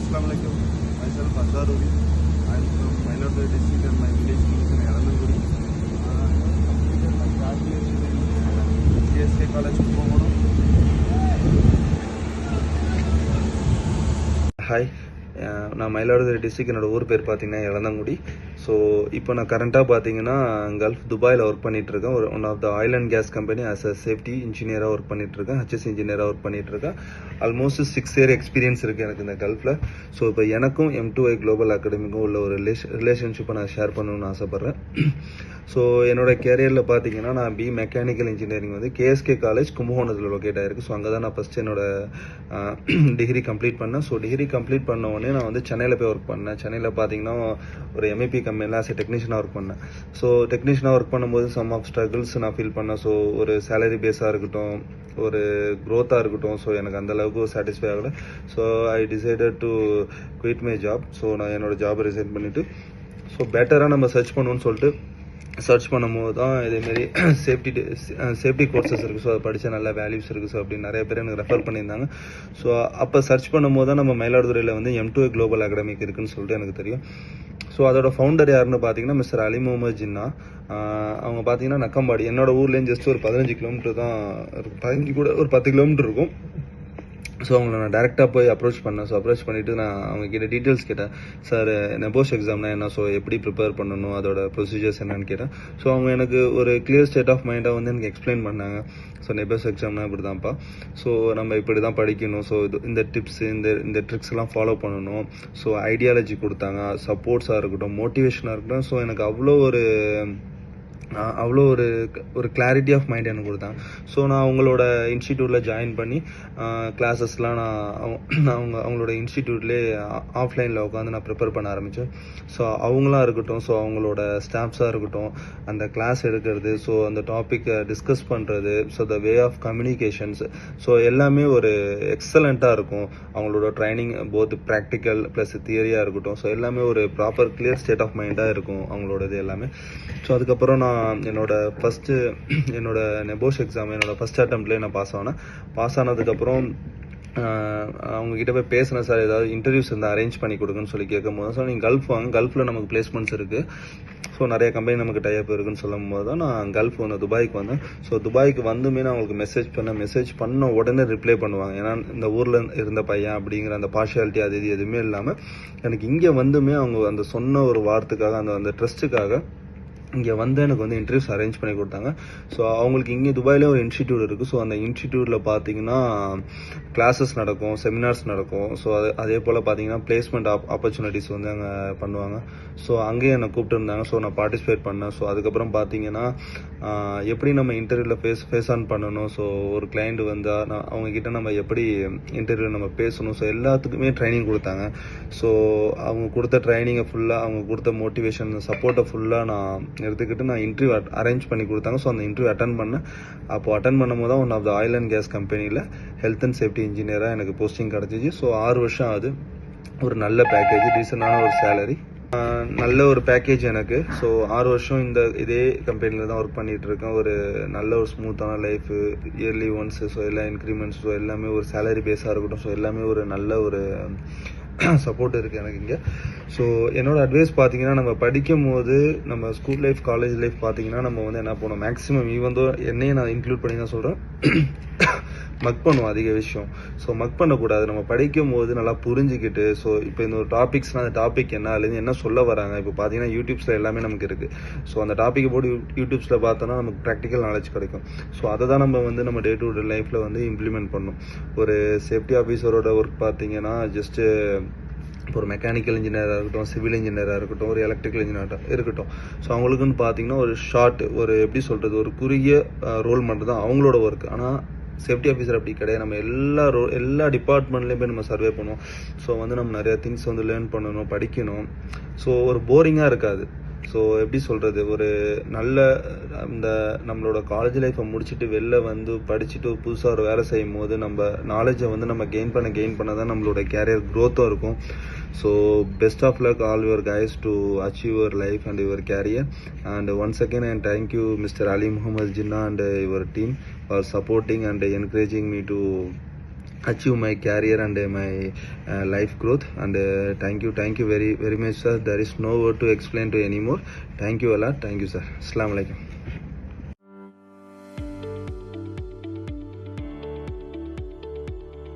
Assalamualaikum. Myself Azharuri. I'm from Mailadwari district and my village name is Yadanaguri. Uh, I completed my graduation in GSK College, Kumbh. நான் Mayiladuthurai district என்னோட ஊர் பேர் பார்த்தீங்கன்னா இளந்தங்குடி. So இப்போ நான் கரண்ட்டாக பார்த்தீங்கன்னா கல்ஃப் துபாயில் ஒர்க் பண்ணிகிட்ருக்கேன் இருக்கேன் ஒரு one of the oil and gas company as uh safety இன்ஜினியராக ஒர்க் பண்ணிகிட்ருக்கேன் இருக்கேன் ஹெச்எஸ் இன்ஜினியராக ஒர்க் பண்ணிகிட்ருக்கேன் ஆல்மோஸ்ட் சிக்ஸ் இயர் எக்ஸ்பீரியன்ஸ் இருக்குது எனக்கு இந்த கல்ஃபில் ஸோ இப்போ எனக்கும் எம் டூ ஐ குளோபல் அகாடமிக்கும் உள்ள ஒரு ரிலேஷன்ஷிப்பை நான் ஷேர் பண்ணணும்னு ஆசைப்பட்றேன். ஸோ என்னோட கேரியரில் பார்த்தீங்கன்னா நான் பி மெக்கானிக்கல் இன்ஜினியரிங் வந்து கேஎஸ்கே காலேஜ் கும்பகோணத்தில் லொக்கேட் ஆயிருக்கு. ஸோ அங்கே தான் நான் ஃபஸ்ட் என்னோட டிகிரி கம்ப்ளீட் பண்ணேன். ஸோ டிகிரி கம்ப்ளீட் பண்ண உடனே நான் வந்து சென்னையில் போய் ஒர்க் பண்ணேன். சென்னையில் பார்த்தீங்கன்னா ஒரு எம்ஐபி கம்பெனியில் ஆஸ் டெக்னீஷியனாக ஒர்க் பண்ணேன். ஸோ டெக்னீஷியனாக ஒர்க் பண்ணும்போது சம் ஆஃப் ஸ்ட்ரகிள்ஸ் நான் ஃபீல் பண்ணேன். ஸோ ஒரு சேலரி பேஸாக இருக்கட்டும் ஒரு க்ரோத்தாக இருக்கட்டும். ஸோ எனக்கு அந்த அளவுக்கு சாட்டிஸ்ஃபை ஆகலை. So I decided to quit my job so நான் என்னோடய ஜாபை ரிசைன் பண்ணிவிட்டு ஸோ பெட்டராக நம்ம சர்ச் பண்ணுவோம்னு சொல்லிட்டு சர்ச் பண்ணும்போது தான் இதேமாரி சேஃப்டி சேஃப்டி கோர்சஸ் இருக்குது ஸோ அதை படித்தா நல்ல வேல்யூஸ் இருக்குது ஸோ அப்படின்னு நிறைய பேர் எனக்கு ரெஃபர் பண்ணியிருந்தாங்க. ஸோ அப்போ சர்ச் பண்ணும்போது தான் நம்ம மயிலாடுதுறையில் வந்து எம் டூ குளோபல் அகாடமிக் இருக்குன்னு சொல்லிட்டு எனக்கு தெரியும். ஸோ அதோட ஃபவுண்டர் யாருன்னு பார்த்தீங்கன்னா மிஸ்டர் அலி முகமது ஜின்னா. அவங்க பார்த்தீங்கன்னா நக்கம்பாடி. என்னோட ஊர்லேயும் ஜஸ்ட் ஒரு பதினஞ்சு கிலோமீட்டர் தான் இருக்கும். பதினஞ்சு கூட ஒரு பத்து கிலோமீட்டர் இருக்கும். ஸோ அவங்கள நான் டேரெக்டாக போய் அப்ரோச் பண்ணேன். ஸோ அப்ரோச் பண்ணிவிட்டு நான் அவங்க கிட்ட டீட்டெயில்ஸ் கேட்டேன் சார் நெபோஸ் எக்ஸாம்னா என்ன? ஸோ எப்படி ப்ரிப்பேர் பண்ணணும்? அதோட ப்ரொசீஜர்ஸ் என்னன்னு கேட்டேன். ஸோ அவங்க எனக்கு ஒரு கிளியர் ஸ்டேட் ஆஃப் மைண்டாக வந்து எனக்கு எக்ஸ்பிளைன் பண்ணாங்க. ஸோ நெபோஸ் எக்ஸாம்னா இப்படி தான்ப்பா ஸோ நம்ம இப்படி தான் படிக்கணும். ஸோ இது இந்த டிப்ஸ் இந்த இந்த ட்ரிக்ஸ் எல்லாம் ஃபாலோ பண்ணணும். ஸோ ஐடியாலஜி கொடுத்தாங்க. சப்போர்ட்ஸாக இருக்கட்டும் மோட்டிவேஷனாக இருக்கட்டும். ஸோ எனக்கு அவ்வளோ ஒரு அவ்வளோ ஒரு ஒரு கிளாரிட்டி ஆஃப் மைண்ட் எனக்கு கொடுத்தாங்க ஸோ நான் அவங்களோட இன்ஸ்டிடியூட்டில் ஜாயின் பண்ணி கிளாஸஸ்லாம் நான் அவங்க- அவங்க அவங்களோட இன்ஸ்டிடியூட்லேயே ஆஃப்லைனில் உட்காந்து நான் ப்ரிப்பேர் பண்ண ஆரம்பித்தேன் ஸோ அவங்களாம் இருக்கட்டும் ஸோ அவங்களோட ஸ்டாஃப்ஸாக இருக்கட்டும் அந்த கிளாஸ் எடுக்கிறது ஸோ அந்த டாப்பிக்கை டிஸ்கஸ் பண்ணுறது so the way of communications so எல்லாமே ஒரு எக்ஸலண்ட்டாக இருக்கும். அவங்களோட ட்ரைனிங் போத் ப்ராக்டிக்கல் ப்ளஸ் தியரியாக இருக்கட்டும். ஸோ எல்லாமே ஒரு ப்ராப்பர் கிளியர் ஸ்டேட் ஆஃப் மைண்டாக இருக்கும் அவங்களோட இது எல்லாமே. ஸோ அதுக்கப்புறம் நான் என்னோட ஃபஸ்ட்டு என்னோட நெபோஷ் எக்ஸாம் என்னோட ஃபஸ்ட் அட்டம்ப்ட்லேயே நான் பாஸ் ஆனேன். பாஸ் ஆனதுக்கப்புறம் ஆஹ் அவங்க போய் பேசினேன் சார் ஏதாவது இன்டர்வியூஸ் இருந்தால் அரேஞ்ச் பண்ணி கொடுங்கன்னு சொல்லி கேட்கும் போது ஸோ நீங்கள் கல்ஃப் வாங்க கல்ஃபில் நமக்கு பிளேஸ்மெண்ட்ஸ் இருக்குது ஸோ நிறைய கம்பெனி நமக்கு டைப் இருக்குன்னு சொல்லும் போது தான் நான் கல்ஃப் வந்தேன் துபாய்க்கு வந்தேன். ஸோ துபாய்க்கு வந்துமே நான் அவங்களுக்கு மெசேஜ் பண்ணேன். மெசேஜ் பண்ண உடனே ரிப்ளை பண்ணுவாங்க. ஏன்னா இந்த ஊரில் இருந்த பையன் அப்படிங்கிற அந்த பார்ஷியாலிட்டி அது இது எதுவுமே இல்லாமல் எனக்கு இங்கே வந்துமே அவங்க அந்த சொன்ன ஒரு வார்த்தைக்காக அந்த அந்த ட்ரஸ்ட்டுக்காக இங்கே வந்து எனக்கு வந்து இன்டர்வியூஸ் அரேஞ்ச் பண்ணி கொடுத்தாங்க. ஸோ அவங்களுக்கு இங்கே துபாயிலே ஒரு இன்ஸ்டிடியூட் இருக்குது ஸோ அந்த இன்ஸ்டிடியூட்டில் பார்த்தீங்கன்னா கிளாஸஸ் நடக்கும் செமினார்ஸ் நடக்கும். ஸோ அது அதே போல் பார்த்தீங்கன்னா பிளேஸ்மெண்ட் ஆப் ஆப்பர்ச்சுனிட்டிஸ் வந்து அங்கே பண்ணுவாங்க. ஸோ அங்கேயும் என்னை கூப்பிட்டுருந்தாங்க ஸோ நான் பார்ட்டிசிபேட் பண்ணேன். ஸோ அதுக்கப்புறம் பார்த்தீங்கன்னா எப்படி நம்ம இன்டர்வியூவில் ஃபேஸ் ஃபேஸ் ஆன் பண்ணணும்? ஸோ ஒரு கிளைண்ட் வந்தால் நான் அவங்கக்கிட்ட நம்ம எப்படி இன்டர்வியூ நம்ம பேசணும்? ஸோ எல்லாத்துக்குமே ட்ரைனிங் கொடுத்தாங்க. ஸோ அவங்க கொடுத்த ட்ரைனிங்கை ஃபுல்லாக அவங்க கொடுத்த மோட்டிவேஷன் சப்போர்ட்டை ஃபுல்லாக நான் எடுத்துக்கிட்டு நான் இன்டர்வியூ அரேஞ்ச் பண்ணி கொடுத்தாங்க. ஸோ அந்த இன்டர்வியூ அட்டன் பண்ணேன். அப்போ அட்டன் பண்ணும்போது தான் one of the oil and gas கம்பெனியில் ஹெல்த் அண்ட் சேஃப்டி இன்ஜினியராக எனக்கு போஸ்டிங் கிடச்சிச்சு. ஸோ ஆறு வருஷம் ஆகுது. ஒரு நல்ல பேக்கேஜ் டீசெண்டான ஒரு சேலரி நல்ல ஒரு பேக்கேஜ் எனக்கு. ஸோ ஆறு வருஷம் இந்த இதே கம்பெனியில் தான் ஒர்க் பண்ணிகிட்டு இருக்கேன். ஒரு நல்ல ஒரு ஸ்மூத்தான லைஃபு இயர்லி ஒன்ஸ் ஸோ எல்லா இன்க்ரிமெண்ட்ஸோ எல்லாமே ஒரு சேலரி பேஸாக இருக்கட்டும். ஸோ எல்லாமே ஒரு நல்ல ஒரு சப்போர்ட் இருக்குது எனக்கு இங்கே. ஸோ என்னோட அட்வைஸ் பார்த்தீங்கன்னா நம்ம படிக்கும் போது நம்ம ஸ்கூல் லைஃப் காலேஜ் லைஃப் பார்த்தீங்கன்னா நம்ம வந்து என்ன பண்ணுவோம் மேக்ஸிமம் ஈவந்தோ என்னையும் நான் இன்க்ளூட் பண்ணி தான் சொல்கிறேன் மக் பண்ணுவோம் அதிக விஷயம். ஸோ மக் பண்ணக்கூடாது. நம்ம படிக்கும் போது நல்லா புரிஞ்சுக்கிட்டு ஸோ இப்போ இந்த ஒரு டாபிக்ஸ்னால் அந்த டாபிக் என்ன அதுலேருந்து என்ன சொல்ல வராங்க? இப்போ பார்த்தீங்கன்னா யூடியூப்ஸில் எல்லாமே நமக்கு இருக்குது ஸோ அந்த டாப்பிக்கை போட்டு யூ- யூடியூப்ஸில் பார்த்தோன்னா நமக்கு ப்ராக்டிக்கல் நாலேஜ் கிடைக்கும். ஸோ அதை தான் நம்ம வந்து நம்ம டே டு டே லைஃப்பில் வந்து இம்ப்ளிமெண்ட் பண்ணணும் ஒரு சேஃப்டி ஆஃபீஸரோட ஒர்க் பார்த்தீங்கன்னா ஜஸ்ட்டு இப்போ ஒரு மெக்கானிக்கல் இன்ஜினியராக இருக்கட்டும் சிவில் இன்ஜினியராக இருக்கட்டும் ஒரு எலக்ட்ரிக்கல் இன்ஜினியராக இருக்கட்டும். ஸோ அவங்களுக்குன்னு பார்த்தீங்கன்னா ஒரு ஷார்ட் ஒரு எப்படி சொல்கிறது ஒரு குறுகிய ரோல் மட்டும் தான் அவங்களோட ஒர்க் ஆனால் சேஃப்டி ஆஃபீஸர் அப்படி கிடையாது. நம்ம எல்லா ரோ எல்லா டிபார்ட்மெண்ட்லேயும் போய் நம்ம சர்வே பண்ணுவோம். ஸோ வந்து நம்ம நிறைய திங்ஸ் வந்து லேர்ன் பண்ணணும் படிக்கணும். ஸோ ஒரு போரிங்காக இருக்காது. ஸோ எப்படி சொல்கிறது ஒரு நல்ல அந்த நம்மளோட காலேஜ் லைஃப்பை முடிச்சுட்டு வெளில வந்து படிச்சுட்டு புதுசாக ஒரு வேலை செய்யும் போது நம்ம நாலேஜை வந்து நம்ம கெயின் பண்ண கெயின் பண்ண தான் நம்மளோட கேரியர் க்ரோத்தும் இருக்கும். So best of luck all your guys to achieve your life and your career and once again and thank you mister Ali Mohammed Jinnah and your team for supporting and encouraging me to achieve my career and uh, my uh, life growth. And uh, thank you thank you very very much sir. There is no word to explain to anymore. Thank you a lot. Thank you sir. Assalamu alaikum